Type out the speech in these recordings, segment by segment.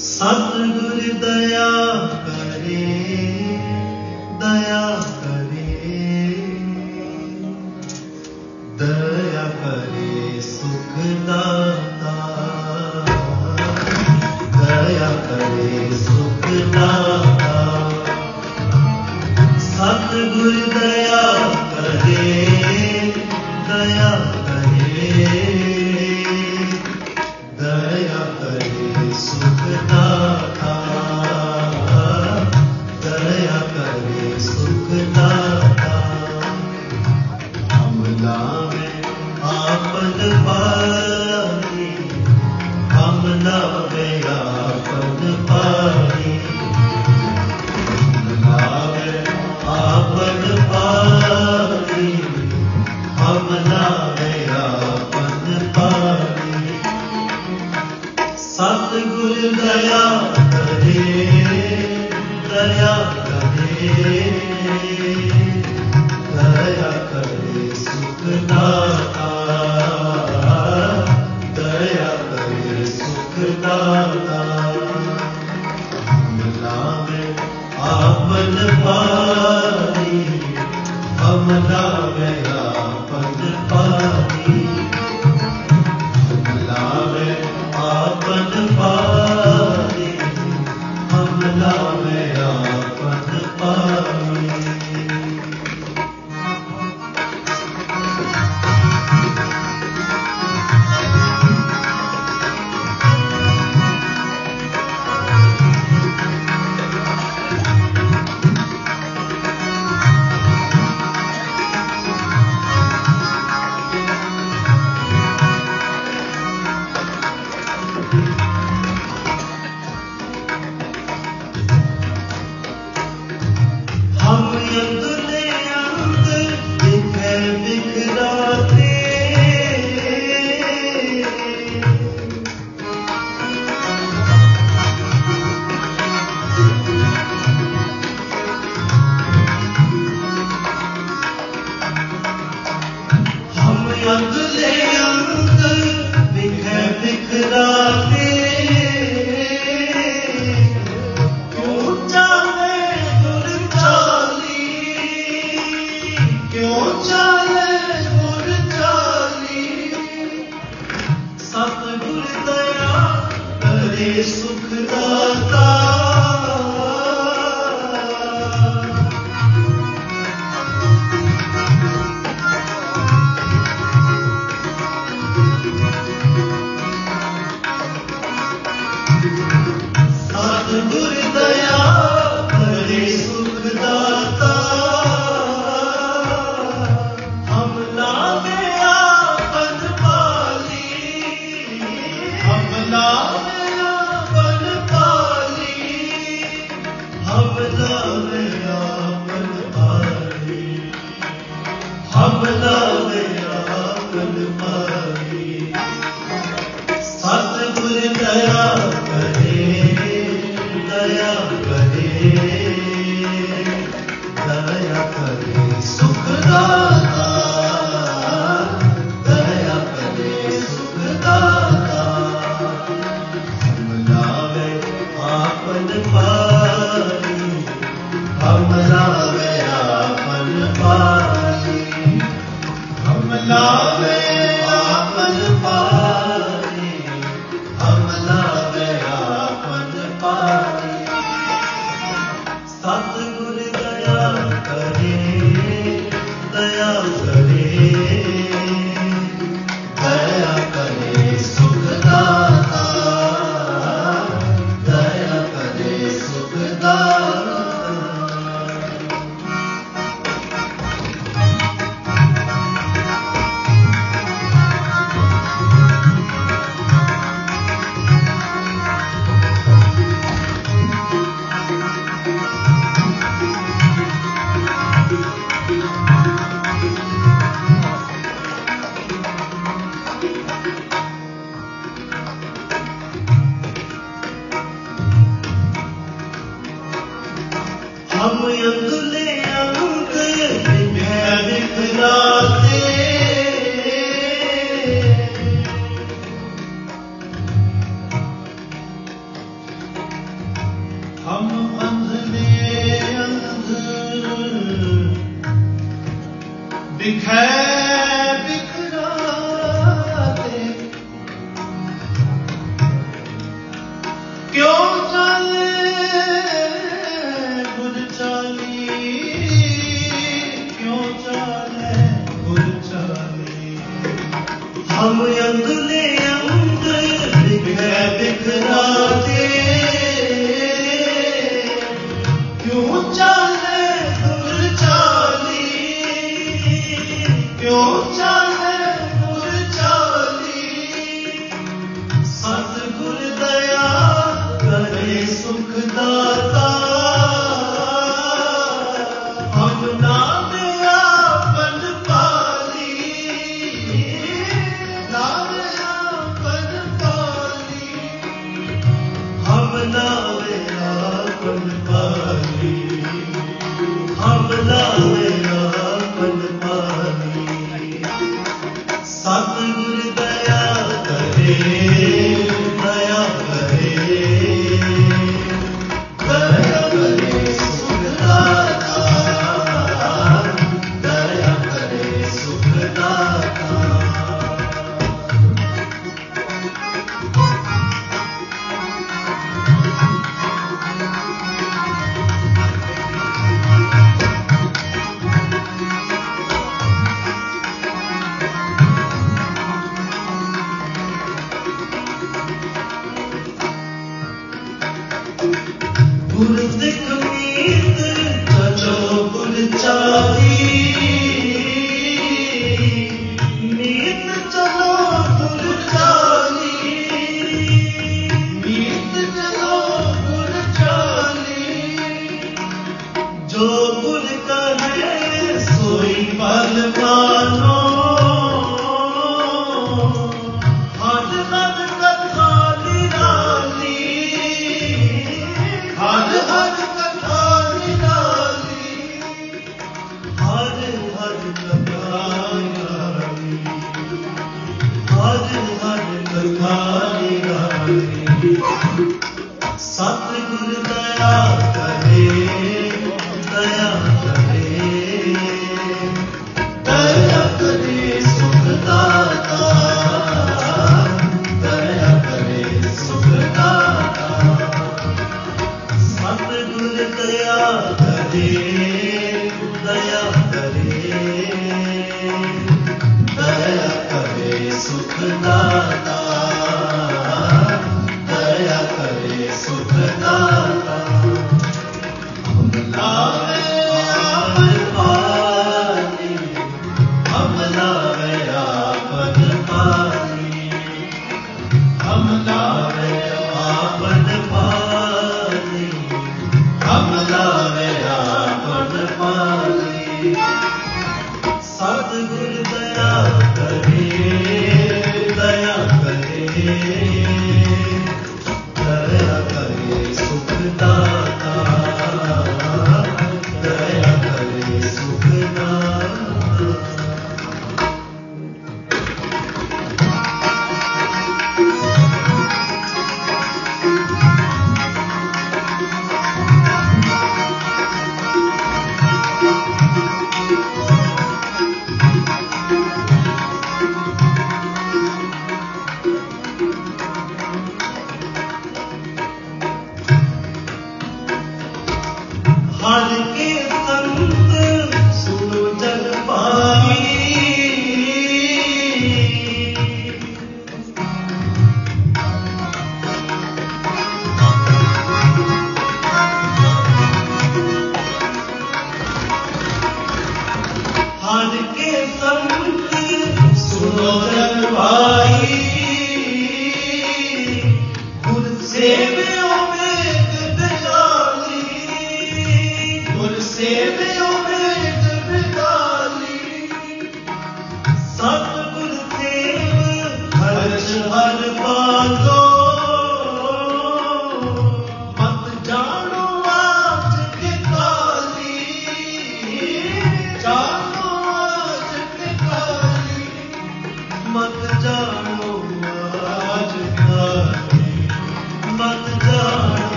ਸਤਿਗੁਰ ਦਇਆ ਕਰੇ ਦਇਆ ਕਰੇ। ਆਇਆ ਪਦ ਪਾਣੀ ਸਤਿਗੁਰ ਦਇਆ ਕਰੇ ਦਇਆ ਕਰੇ ਦਇਆ ਕਰੇ ਸੁਖ ਦਾ राम राम राम पद पा な。من كان ਆਪਣਾ ਵੇ ਆਪਨ Sardı gırda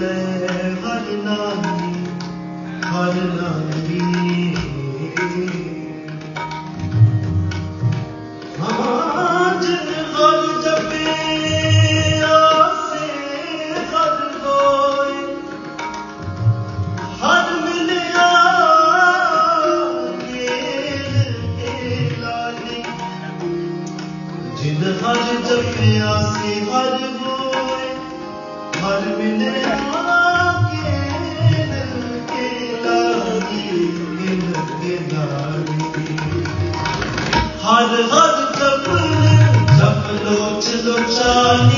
गरनानी गरनानी look.